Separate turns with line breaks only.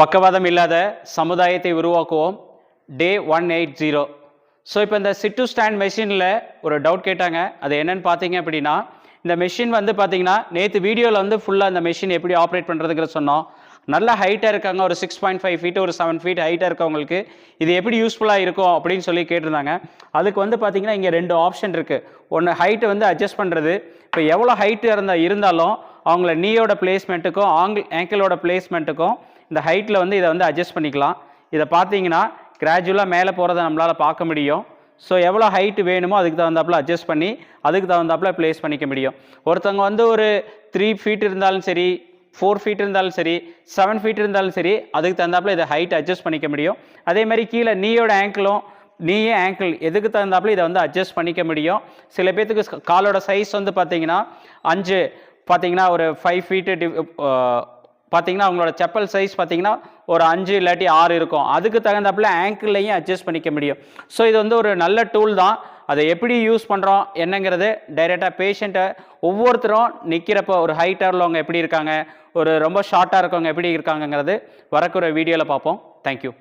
பக்கவாதம் இல்லாத சமுதாயத்தை உருவாக்குவோம். Day one eight zero so இப்போ இந்த சிட்டு ஸ்டாண்ட் மெஷினில் ஒரு டவுட் கேட்டாங்க. அது என்னன்னு பார்த்தீங்க அப்படின்னா இந்த மெஷின் வந்து பார்த்தீங்கன்னா நேற்று வீடியோவில் வந்து ஃபுல்லாக இந்த மெஷின் எப்படி ஆப்ரேட் பண்ணுறதுங்கிற சொன்னோம். நல்ல ஹைட்டாக இருக்காங்க. ஒரு சிக்ஸ் பாயிண்ட் ஃபைவ் ஃபீட் ஒரு செவன் ஃபீட் ஹைட்டாக இருக்கவங்களுக்கு இது எப்படி யூஸ்ஃபுல்லாக இருக்கும் அப்படின்னு சொல்லி கேட்டிருந்தாங்க. அதுக்கு வந்து பார்த்தீங்கன்னா இங்கே ரெண்டு ஆப்ஷன் இருக்குது ஒன்று ஹைட்டை வந்து அட்ஜஸ்ட் பண்ணுறது இப்போ எவ்வளோ ஹைட்டு இருந்தால் இருந்தாலும் அவங்கள நீயோட பிளேஸ்மெண்ட்டுக்கும் ஆங்கிள் ஆங்கிளோட பிளேஸ்மெண்ட்டுக்கும் இந்த ஹைட்டில் வந்து இதை வந்து அட்ஜஸ்ட் பண்ணிக்கலாம். இதை பார்த்தீங்கன்னா கிராஜுவலாக மேலே போகிறத நம்மளால் பார்க்க முடியும். ஸோ எவ்வளோ ஹைட்டு வேணுமோ அதுக்கு தகுந்தாப்புல அட்ஜஸ்ட் பண்ணி அதுக்கு தகுந்தாப்பில் ப்ளேஸ் பண்ணிக்க முடியும். ஒருத்தவங்க வந்து ஒரு த்ரீ ஃபீட் இருந்தாலும் சரி ஃபோர் ஃபீட் இருந்தாலும் சரி செவன் ஃபீட் இருந்தாலும் சரி அதுக்கு தகுந்தாப்புல இதை ஹைட் அட்ஜஸ்ட் பண்ணிக்க முடியும். அதே மாதிரி கீழே நீயோட ஆங்கிளும் நீயே ஆங்கிள் எதுக்கு தகுந்தாப்புல இதை வந்து அட்ஜஸ்ட் பண்ணிக்க முடியும்? சில பேர்த்துக்கு காலோட சைஸ் வந்து பார்த்தீங்கன்னா அஞ்சு பார்த்தீங்கன்னா ஒரு ஃபைவ் ஃபீட்டு பார்த்தீங்கன்னா அவங்களோட செப்பல் சைஸ் பார்த்தீங்கன்னா ஒரு அஞ்சு இல்லாட்டி ஆறு இருக்கும். அதுக்கு தகுந்தாப்பில் ஆங்கிள்லையும் அட்ஜஸ்ட் பண்ணிக்க முடியும். ஸோ இது வந்து ஒரு நல்ல டூல் தான். அதை எப்படி யூஸ் பண்ணுறோம் என்னங்கிறது டைரெக்டாக பேஷண்ட்டை ஒவ்வொருத்தரும் நிற்கிறப்போ ஒரு ஹைட்டாக உள்ளவங்க எப்படி இருக்காங்க ஒரு ரொம்ப ஷார்ட்டாக இருக்கவங்க எப்படி இருக்காங்கங்கிறது வரக்கூடிய வீடியோவில் பார்ப்போம். தேங்க்யூ